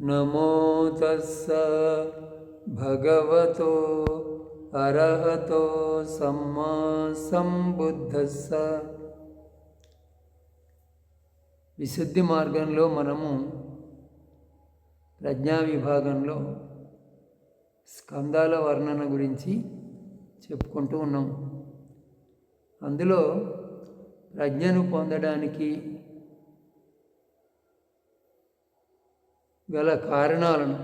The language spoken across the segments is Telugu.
నమో తస్స భగవతో అర్హతో సమ్మా సంబుద్ధస్స. విశుద్ధి మార్గంలో మనము ప్రజ్ఞా విభాగంలో స్కందాల వర్ణన గురించి చెప్పుకుంటూ ఉన్నాం. అందులో ప్రజ్ఞను పొందడానికి గల కారణాలను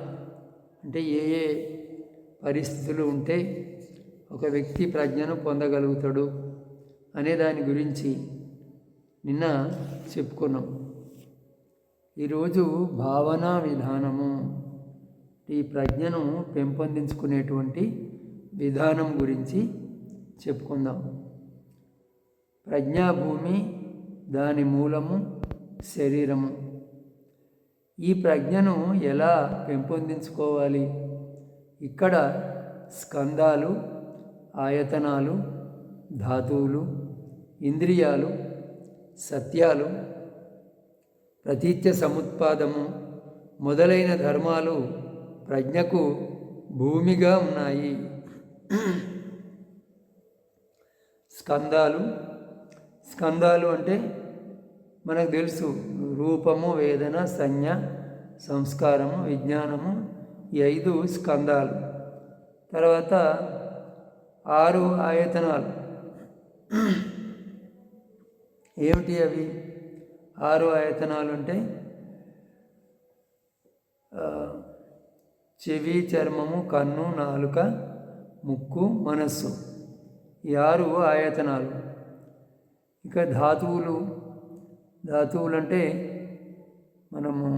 అంటే ఏ ఏ పరిస్థితులు ఉంటే ఒక వ్యక్తి ప్రజ్ఞను పొందగలుగుతాడు అనే దాని గురించి నిన్న చెప్పుకున్నాం. ఈరోజు భావనా విధానము ఈ ప్రజ్ఞను పెంపొందించుకునేటువంటి విధానం గురించి చెప్పుకుందాం. ప్రజ్ఞాభూమి దాని మూలము శరీరము. ఈ ప్రజ్ఞను ఎలా పెంపొందించుకోవాలి? ఇక్కడ స్కందాలు ఆయతనాలు ధాతువులు ఇంద్రియాలు సత్యాలు ప్రతీత్య సముత్పాదము మొదలైన ధర్మాలు ప్రజ్ఞకు భూమిగా ఉన్నాయి. స్కందాలు స్కందాలు అంటే మనకు తెలుసు రూపము వేదన సంజ్ఞ సంస్కారము విజ్ఞానము ఈ ఐదు స్కందాలు తర్వాత ఆరు ఆయతనాలు. ఏమిటి అవి? ఆరు ఆయతనాలు అంటే చెవి చర్మము కన్ను నాలుక ముక్కు మనస్సు. ఈ ఆరు ఆయతనాలు. ఇక ధాతువులు. ధాతువులు అంటే మనము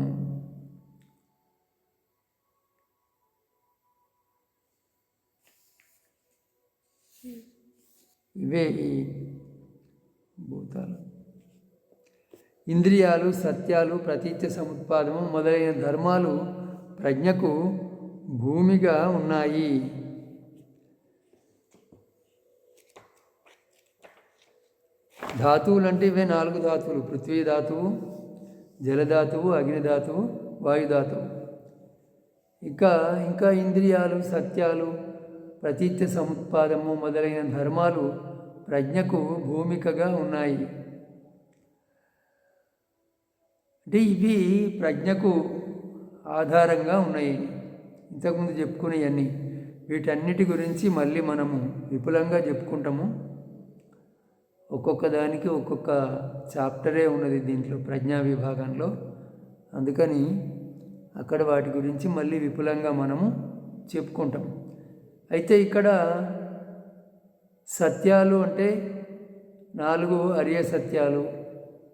ఇవే ఈ భూతాలు. ఇంద్రియాలు సత్యాలు ప్రతీత్య సముత్పాదము మొదలైన ధర్మాలు ప్రజ్ఞకు భూమిగా ఉన్నాయి. ధాతువులు అంటే ఇవే నాలుగు ధాతువులు. పృథ్వీ ధాతువు జలధాతువు అగ్నిధాతువు వాయుధాతువు. ఇంకా ఇంకా ఇంద్రియాలు సత్యాలు ప్రతీత్య సముత్పాదము మొదలైన ధర్మాలు ప్రజ్ఞకు భూమికగా ఉన్నాయి. అంటే ఇవి ప్రజ్ఞకు ఆధారంగా ఉన్నాయి. ఇంతకుముందు చెప్పుకునేవన్నీ. వీటన్నిటి గురించి మళ్ళీ మనము విపులంగా చెప్పుకుంటాము. ఒక్కొక్క దానికి ఒక్కొక్క చాప్టరే ఉన్నది దీంట్లో ప్రజ్ఞా విభాగంలో. అందుకని అక్కడ వాటి గురించి మళ్ళీ విపులంగా మనము చెప్పుకుంటాం. అయితే ఇక్కడ సత్యాలు అంటే నాలుగు అర్య సత్యాలు.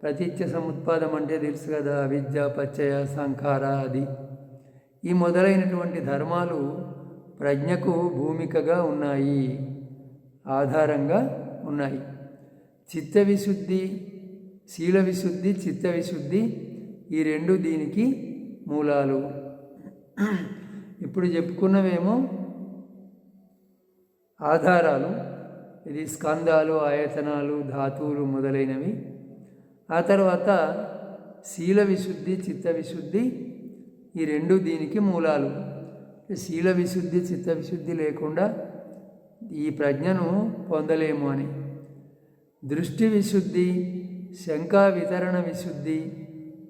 ప్రతిత్య సముత్పాదం అంటే తెలుసు కదా అవిద్య పచ్చయ సంఖార అది. ఈ మొదలైనటువంటి ధర్మాలు ప్రజ్ఞకు భూమికగా ఉన్నాయి ఆధారంగా ఉన్నాయి. చిత్త విశుద్ధి శీల విశుద్ధి చిత్త విశుద్ధి ఈ రెండు దీనికి మూలాలు. ఇప్పుడు చెప్పుకున్నవేమో ఆధారాలు ఇది స్కందాలు ఆయతనాలు ధాతువులు మొదలైనవి. ఆ తర్వాత శీల విశుద్ధి చిత్త విశుద్ధి ఈ రెండు దీనికి మూలాలు. శీల విశుద్ధి చిత్త విశుద్ధి లేకుండా ఈ ప్రజ్ఞను పొందలేము అని. దృష్టి విశుద్ధి శంకా వితరణ విశుద్ధి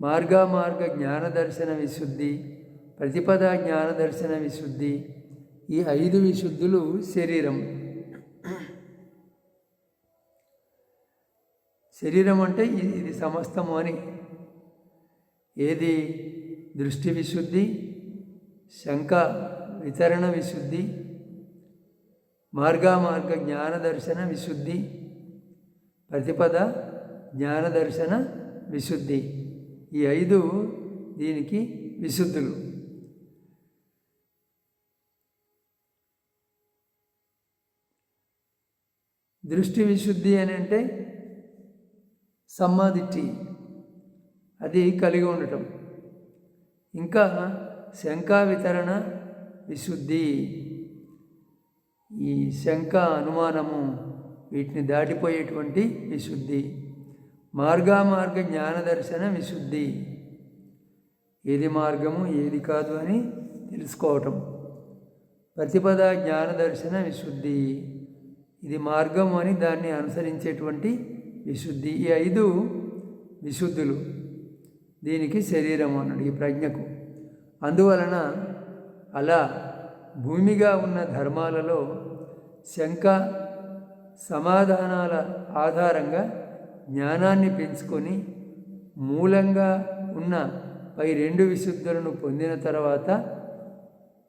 మార్గామార్గ జ్ఞానదర్శన విశుద్ధి ప్రతిపద జ్ఞానదర్శన విశుద్ధి ఈ ఐదు విశుద్ధులు శరీరం. శరీరం అంటే ఇది ఇది సమస్తము అని. ఏది? దృష్టి విశుద్ధి శంక వితరణ విశుద్ధి మార్గామార్గ జ్ఞానదర్శన విశుద్ధి ప్రతిపద జ్ఞానదర్శన విశుద్ధి. ఈ ఐదు దీనికి విశుద్ధులు. దృష్టి విశుద్ధి అని అంటే సమ్మాదిట్టి అది కలిగి ఉండటం. ఇంకా శంకా వితరణ విశుద్ధి. ఈ శంక అనుమానము వీటిని దాటిపోయేటువంటి విశుద్ధి. మార్గామార్గ జ్ఞానదర్శన విశుద్ధి. ఏది మార్గము ఏది కాదు అని తెలుసుకోవటం. ప్రతిపద జ్ఞాన దర్శన విశుద్ధి. ఇది మార్గం అని దాన్ని అనుసరించేటువంటి విశుద్ధి. ఈ ఐదు విశుద్ధులు దీనికి శరీరం అన్నాడు ఈ ప్రజ్ఞకు. అందువలన అలా భూమిగా ఉన్న ధర్మాలలో శంక సమాధానాల ఆధారంగా జ్ఞానాన్ని పెంచుకొని మూలంగా ఉన్న పై రెండు విశుద్ధులను పొందిన తర్వాత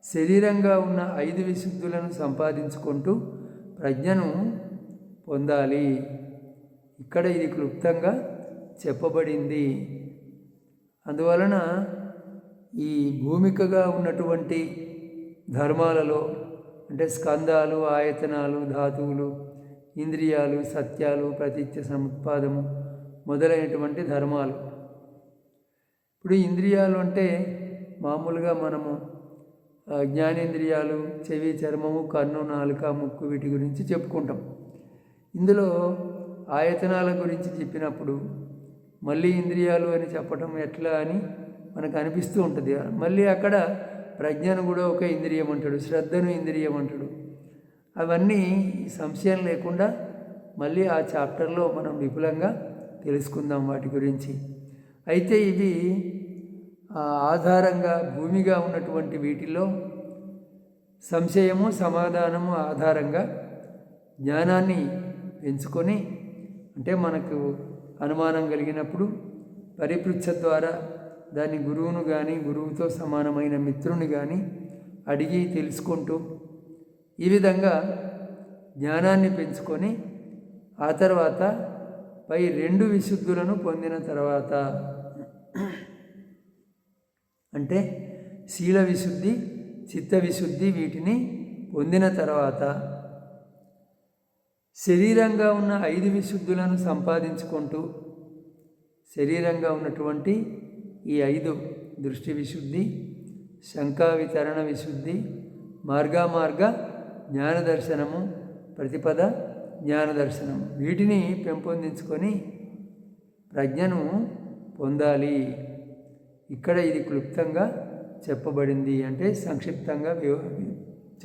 శరీరంగా ఉన్న ఐదు విశుద్ధులను సంపాదించుకుంటూ ప్రజ్ఞను పొందాలి. ఇక్కడ ఇది క్లుప్తంగా చెప్పబడింది. అందువలన ఈ భూమికగా ఉన్నటువంటి ధర్మాలలో అంటే స్కందాలు ఆయతనాలు ధాతువులు ఇంద్రియాలు సత్యాలు ప్రతిత్య సముత్పాదము మొదలైనటువంటి ధర్మాలు. ఇప్పుడు ఇంద్రియాలు అంటే మామూలుగా మనము జ్ఞానేంద్రియాలు చెవి చర్మము కన్ను నాలుక ముక్కు వీటి గురించి చెప్పుకుంటాం. ఇందులో ఆయతనాల గురించి చెప్పినప్పుడు మళ్ళీ ఇంద్రియాలు అని చెప్పటం ఎట్లా అని మనకు అనిపిస్తూ ఉంటుంది. మళ్ళీ అక్కడ ప్రజ్ఞను కూడా ఒక ఇంద్రియం అంటాడు శ్రద్ధను ఇంద్రియం అంటాడు. అవన్నీ సంశయం లేకుండా మళ్ళీ ఆ చాప్టర్లో మనం విపులంగా తెలుసుకుందాం వాటి గురించి. అయితే ఇవి ఆధారంగా భూమిగా ఉన్నటువంటి వీటిలో సంశయము సమాధానము ఆధారంగా జ్ఞానాన్ని పెంచుకొని అంటే మనకు అనుమానం కలిగినప్పుడు పరిపృచ్ఛ ద్వారా దాన్ని గురువును కానీ గురువుతో సమానమైన మిత్రుని కానీ అడిగి తెలుసుకుంటూ ఈ విధంగా జ్ఞానాన్ని పెంచుకొని ఆ తర్వాత పై రెండు విశుద్ధులను పొందిన తర్వాత అంటే శీల విశుద్ధి చిత్త విశుద్ధి వీటిని పొందిన తర్వాత శరీరంగా ఉన్న ఐదు విశుద్ధులను సంపాదించుకుంటూ శరీరంగా ఉన్నటువంటి ఈ ఐదు దృష్టి విశుద్ధి శంకా వితరణ విశుద్ధి మార్గామార్గ జ్ఞానదర్శనము ప్రతిపద జ్ఞానదర్శనం. వీటిని పెంపొందించుకొని ప్రజ్ఞను పొందాలి. ఇక్కడ ఇది క్లుప్తంగా చెప్పబడింది అంటే సంక్షిప్తంగా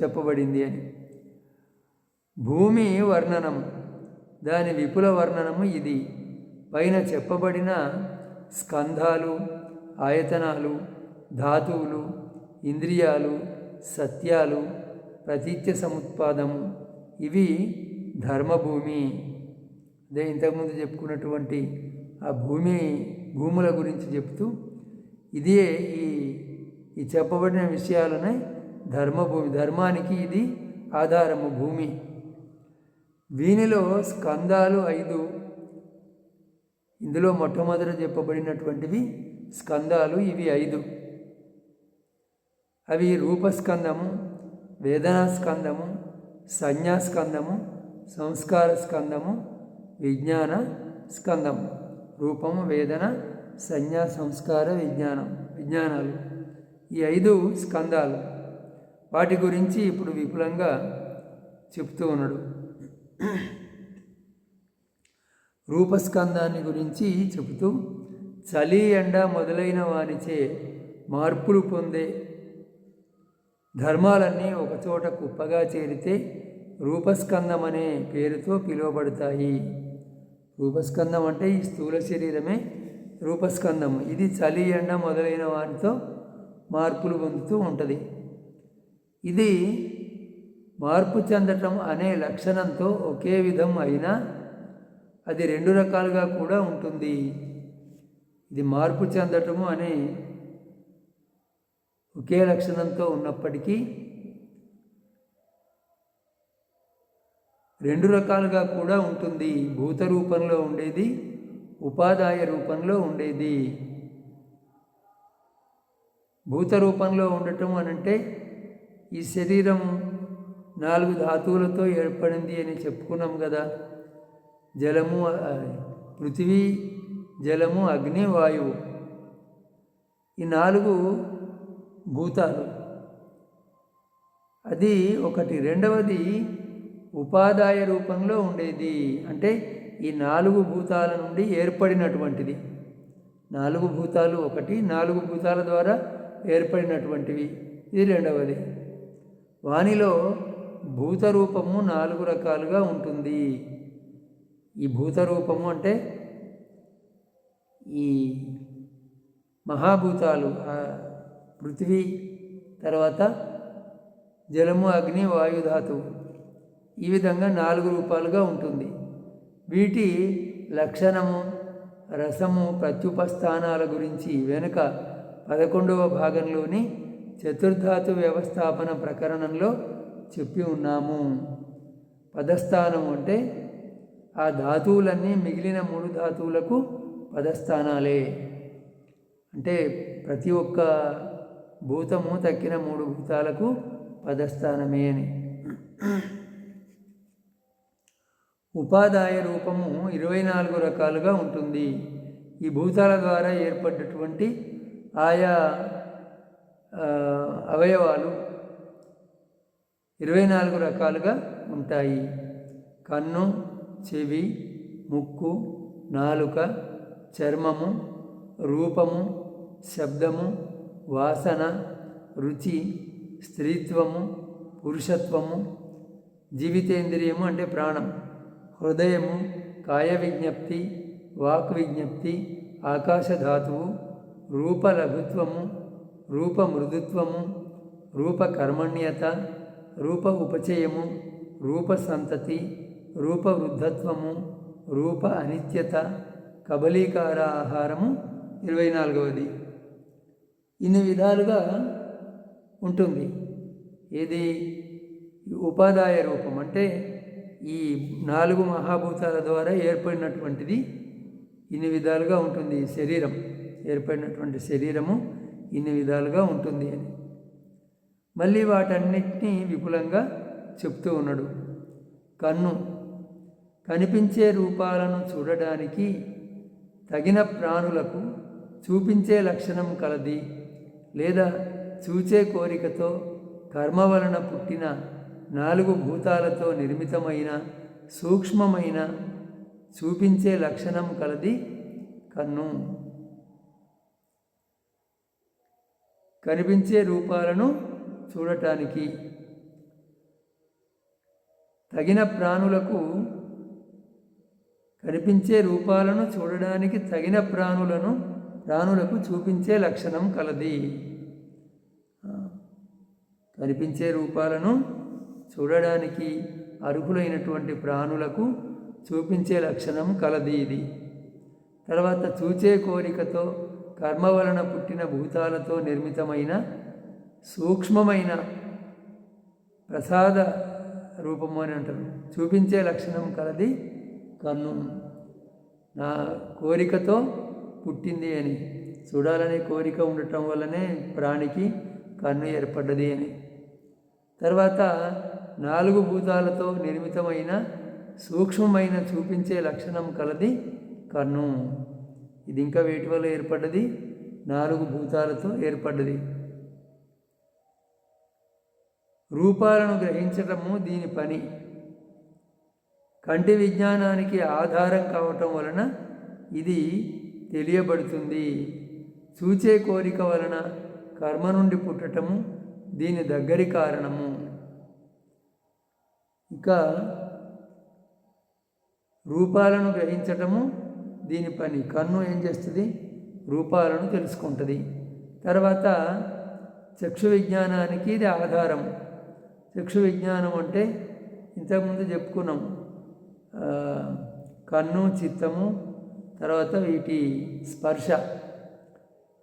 చెప్పబడింది అని. భూమి వర్ణనము. దాని విపుల వర్ణనము ఇది. పైన చెప్పబడిన స్కంధాలు ఆయతనాలు ధాతువులు ఇంద్రియాలు సత్యాలు ప్రతీత్య సముత్పాదము ఇవి ధర్మభూమి. అదే ఇంతకుముందు చెప్పుకున్నటువంటి ఆ భూమి భూముల గురించి చెప్తూ ఇదే ఈ ఈ చెప్పబడిన విషయాలనే ధర్మభూమి. ధర్మానికి ఇది ఆధారము భూమి. వీనిలో స్కందాలు ఐదు. ఇందులో మొట్టమొదట చెప్పబడినటువంటివి స్కందాలు ఇవి ఐదు. అవి రూపస్కందము వేదనా స్కందము సంజ్ఞాస్కందము సంస్కార స్కందము విజ్ఞాన స్కందము రూపము వేదన సంజ్ఞా సంస్కార విజ్ఞానం విజ్ఞానాలు. ఈ ఐదు స్కందాలు వాటి గురించి ఇప్పుడు విపులంగా చెప్తూ ఉన్నాడు. రూపస్కందాన్ని గురించి చెబుతూ చలి ఎండ మొదలైన వానిచే మార్పులు పొందే ధర్మాలన్నీ ఒకచోట కుప్పగా చేరితే రూపస్కందం అనే పేరుతో పిలువబడతాయి. రూపస్కందం అంటే ఈ స్థూల శరీరమే రూపస్కందం. ఇది చలి ఎండ మొదలైన వాటితో మార్పులు పొందుతూ ఉంటుంది. ఇది మార్పు చెందటం అనే లక్షణంతో ఒకే విధం అయినా అది రెండు రకాలుగా కూడా ఉంటుంది. ఇది మార్పు చెందటము అనే ఒకే లక్షణంతో ఉన్నప్పటికీ రెండు రకాలుగా కూడా ఉంటుంది. భూత రూపంలో ఉండేది ఉపాదాయ రూపంలో ఉండేది. భూత రూపంలో ఉండటం అనంటే ఈ శరీరం నాలుగు ధాతువులతో ఏర్పడింది అని చెప్పుకున్నాం కదా. జలము పృథివీ జలము అగ్ని వాయువు. ఈ నాలుగు భూతాలు. అది ఒకటి. రెండవది ఉపాదాయ రూపంలో ఉండేది. అంటే ఈ నాలుగు భూతాల నుండి ఏర్పడినటువంటిది. నాలుగు భూతాలు ఒకటి నాలుగు భూతాల ద్వారా ఏర్పడినటువంటివి. ఇది రెండవది. వానిలో భూత రూపము నాలుగు రకాలుగా ఉంటుంది. ఈ భూత రూపము అంటే ఈ మహాభూతాలు పృథివీ తర్వాత జలము అగ్ని వాయుధాతువు ఈ విధంగా నాలుగు రూపాలుగా ఉంటుంది. వీటి లక్షణము రసము ప్రత్యుపస్థానాల గురించి వెనుక పదకొండవ భాగంలోని చతుర్ధాతు వ్యవస్థాపన ప్రకరణంలో చెప్పి ఉన్నాము. పదస్థానం అంటే ఆ ధాతువులన్నీ మిగిలిన మూడు ధాతువులకు పదస్థానాలే. అంటే ప్రతి ఒక్క భూతము తక్కిన మూడు భూతాలకు పదస్థానమే అని ఉపాదాయ రూపము ఇరవై నాలుగు రకాలుగా ఉంటుంది. ఈ భూతాల ద్వారా ఏర్పడ్డటువంటి ఆయా అవయవాలు ఇరవై నాలుగు రకాలుగా ఉంటాయి. కన్ను చెవి ముక్కు నాలుక చర్మము రూపము శబ్దము వాసన రుచి స్త్రీత్వము పురుషత్వము జీవితేంద్రియము అంటే ప్రాణం హృదయము కాయ విజ్ఞప్తి వాక్ విజ్ఞప్తి ఆకాశధాతువు రూపలఘుత్వము రూప మృదుత్వము రూప రూప ఉపచయము రూప సంతతి రూప వృద్ధత్వము రూప అనిత్యత కబలీకార ఆహారము ఇరవై నాలుగవది. ఇన్ని విధాలుగా ఉంటుంది. ఏది? ఉపాదాయ రూపం అంటే ఈ నాలుగు మహాభూతాల ద్వారా ఏర్పడినటువంటిది ఇన్ని విధాలుగా ఉంటుంది. శరీరం ఏర్పడినటువంటి శరీరము ఇన్ని విధాలుగా ఉంటుంది అని. మళ్ళీ వాటన్నిటినీ విపులంగా చెప్తూ ఉన్నాడు. కన్ను కనిపించే రూపాలను చూడడానికి తగిన ప్రాణులకు చూపించే లక్షణం కలది. లేదా చూచే కోరికతో కర్మ వలన పుట్టిన నాలుగు భూతాలతో నిర్మితమైన సూక్ష్మమైన చూపించే లక్షణం కలది కన్ను. కనిపించే రూపాలను చూడటానికి. తగిన ప్రాణులకు కనిపించే రూపాలను చూడడానికి తగిన ప్రాణులను ప్రాణులకు చూపించే లక్షణం కలది. కనిపించే రూపాలను చూడడానికి అర్హులైనటువంటి ప్రాణులకు చూపించే లక్షణం కలది ఇది. తర్వాత చూచే కోరికతో కర్మ వలన పుట్టిన భూతాలతో నిర్మితమైన సూక్ష్మమైన ప్రసాద రూపము అని అంటారు. చూపించే లక్షణం కలది కన్ను నా కోరికతో పుట్టింది అని. చూడాలనే కోరిక ఉండటం వల్లనే ప్రాణికి కన్ను ఏర్పడ్డది అని. తర్వాత నాలుగు భూతాలతో నిర్మితమైన సూక్ష్మమైన చూపించే లక్షణం కలది కన్ను. ఇది ఇంకా వేటి వల్ల ఏర్పడ్డది? నాలుగు భూతాలతో ఏర్పడ్డది. రూపాలను గ్రహించటము దీని పని. కంటి విజ్ఞానానికి ఆధారం కావటం వలన ఇది తెలియబడుతుంది. చూచే కోరిక వలన కర్మ నుండి పుట్టటము దీని దగ్గరి కారణము. ఇక రూపాలను గ్రహించటము దీని పని. కన్ను ఏం చేస్తుంది? రూపాలను తెలుసుకుంటుంది. తర్వాత చక్షు విజ్ఞానానికి ఇది ఆధారం. చక్షు విజ్ఞానం అంటే ఇంతకుముందు చెప్పుకున్నాం. కన్ను చిత్తము తర్వాత వీటి స్పర్శ.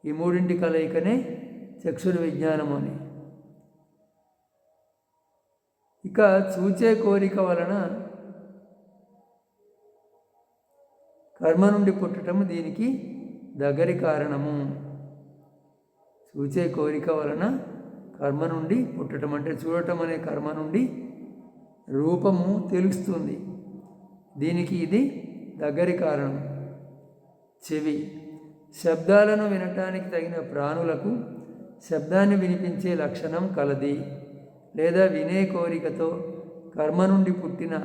ఈ మూడింటి కలయికనే చక్షుర విజ్ఞానం అని. ఇక చూచే కోరిక వలన కర్మ నుండి పుట్టటము దీనికి దగ్గరి కారణము. చూచే కోరిక వలన కర్మ నుండి పుట్టటం అంటే చూడటం అనే కర్మ నుండి రూపము తెలుస్తుంది. దీనికి ఇది దగ్గరి కారణం. చెవి. శబ్దాలను వినటానికి తగిన ప్రాణులకు శబ్దాన్ని వినిపించే లక్షణం కలది. లేదా వినే కోరికతో కర్మ నుండి పుట్టిన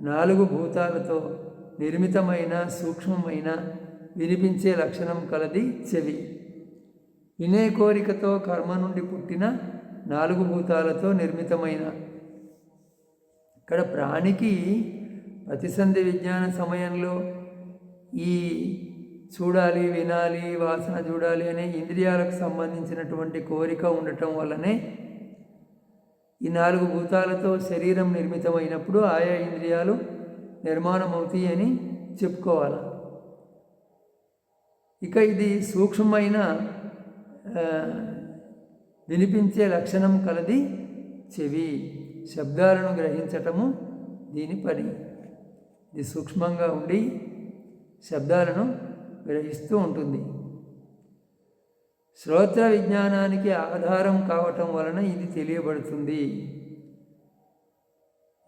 నాలుగు భూతాలతో నిర్మితమైన సూక్ష్మమైన వినిపించే లక్షణం కలది చెవి. వినే కోరికతో కర్మ నుండి పుట్టిన నాలుగు భూతాలతో నిర్మితమైన. ఇక్కడ ప్రాణికి ప్రతిసంధి విజ్ఞాన సమయంలో ఈ చూడాలి వినాలి వాసన చూడాలి అనే ఇంద్రియాలకు సంబంధించినటువంటి కోరిక ఉండటం వల్లనే ఈ నాలుగు భూతాలతో శరీరం నిర్మితమైనప్పుడు ఆయా ఇంద్రియాలు నిర్మాణం అవుతాయి అని చెప్పుకోవాలి. ఇక ఇది సూక్ష్మమైన వినిపించే లక్షణం కలది చెవి. శబ్దాలను గ్రహించటము దీని పని. ఇది సూక్ష్మంగా ఉండి శబ్దాలను గ్రహిస్తూ ఉంటుంది. శ్రోత్ర విజ్ఞానానికి ఆధారం కావటం వలన ఇది తెలియబడుతుంది.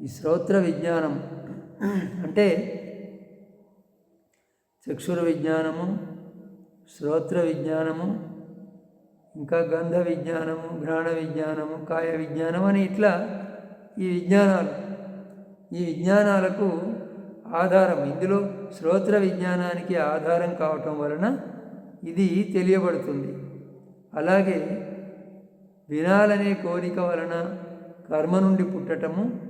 ఈ శ్రోత్ర విజ్ఞానం అంటే చక్షుర విజ్ఞానము శ్రోత్ర విజ్ఞానము ఇంకా గంధ విజ్ఞానము ఘ్రాణ విజ్ఞానము కాయ విజ్ఞానం అని ఇట్లా ఈ విజ్ఞానాలు. ఈ విజ్ఞానాలకు ఆధారం ఇందులో శ్రోత్ర విజ్ఞానానికి ఆధారం కావటం వలన ఇది తెలియబడుతుంది. అలాగే వినాలనే కోరిక వలన కర్మ నుండి పుట్టటము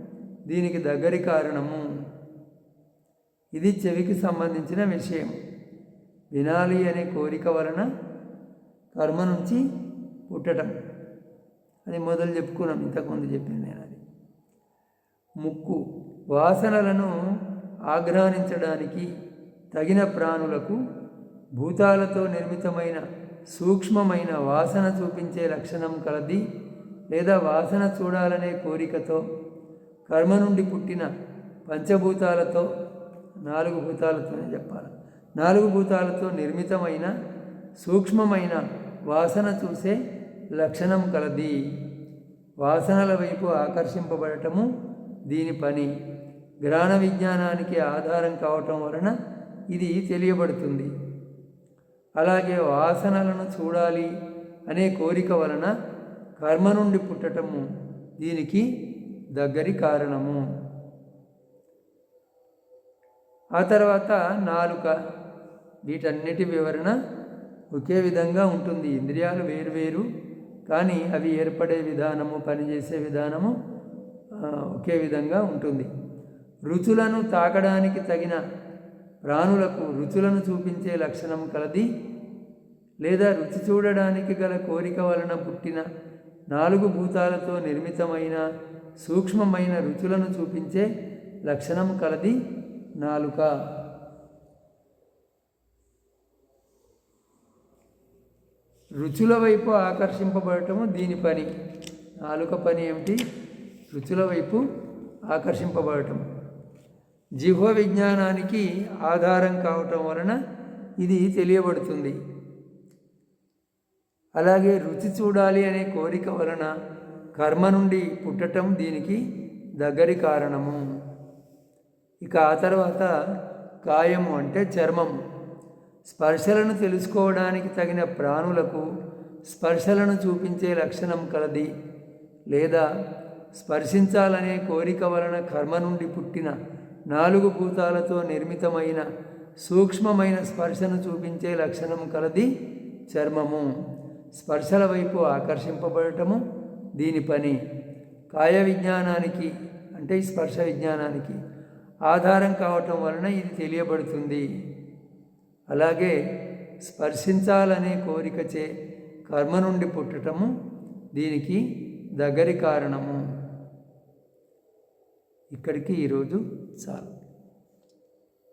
దీనికి దగ్గరి కారణము. ఇది చెవికి సంబంధించిన విషయం. వినాలి అనే కోరిక వలన కర్మ నుంచి పుట్టడం అది మొదలు చెప్పుకున్నాం. ఇంతకుముందు చెప్పింది నేను అది. ముక్కు. వాసనలను ఆగ్రహించడానికి తగిన ప్రాణులకు భూతాలతో నిర్మితమైన సూక్ష్మమైన వాసన చూపించే లక్షణం కలది లేదా వాసన చూడాలనే కోరికతో కర్మ నుండి పుట్టిన పంచభూతాలతో నాలుగు భూతాలతోనే చెప్పాలి నాలుగు భూతాలతో నిర్మితమైన సూక్ష్మమైన వాసన చూసే లక్షణం కలది. వాసనల వైపు ఆకర్షింపబడటము దీని పని. గ్రహణ విజ్ఞానానికి ఆధారం కావటం వలన ఇది తెలియబడుతుంది. అలాగే వాసనలను చూడాలి అనే కోరిక వలన కర్మ నుండి పుట్టటము దీనికి దగ్గరి కారణము. ఆ తర్వాత నాలుక వీటన్నిటి వివరణ ఒకే విధంగా ఉంటుంది. ఇంద్రియాలు వేరువేరు కానీ అవి ఏర్పడే విధానము పనిచేసే విధానము ఒకే విధంగా ఉంటుంది. రుచులను తాకడానికి తగిన ప్రాణులకు రుచులను చూపించే లక్షణం కలది. లేదా రుచి చూడడానికి గల కోరిక వలన పుట్టిన నాలుగు భూతాలతో నిర్మితమైన సూక్ష్మమైన రుచులను చూపించే లక్షణం కలది నాలుక. రుచుల వైపు ఆకర్షింపబడటము దీని పని. నాలుక పని ఏమిటి? రుచుల వైపు ఆకర్షింపబడటం జిహ్వ విజ్ఞానానికి ఆధారం కావటం వలన ఇది తెలియబడుతుంది. అలాగే రుచి చూడాలి అనే కోరిక వలన కర్మ నుండి పుట్టటం దీనికి దగ్గరి కారణము. ఇక ఆ తర్వాత కాయము అంటే చర్మం స్పర్శలను తెలుసుకోవడానికి తగిన ప్రాణులకు స్పర్శలను చూపించే లక్షణం కలది. లేదా స్పర్శించాలనే కోరిక వలన కర్మ నుండి పుట్టిన నాలుగు భూతాలతో నిర్మితమైన సూక్ష్మమైన స్పర్శను చూపించే లక్షణం కలది చర్మము. స్పర్శల వైపు ఆకర్షింపబడటము దీని పని. కాయ విజ్ఞానానికి అంటే స్పర్శ విజ్ఞానానికి ఆధారం కావటం వలన ఇది తెలియబడుతుంది. అలాగే స్పర్శించాలనే కోరికచే కర్మ నుండి పుట్టటము దీనికి దగ్గరి కారణము. ఇక్కడికి ఈరోజు చాలు.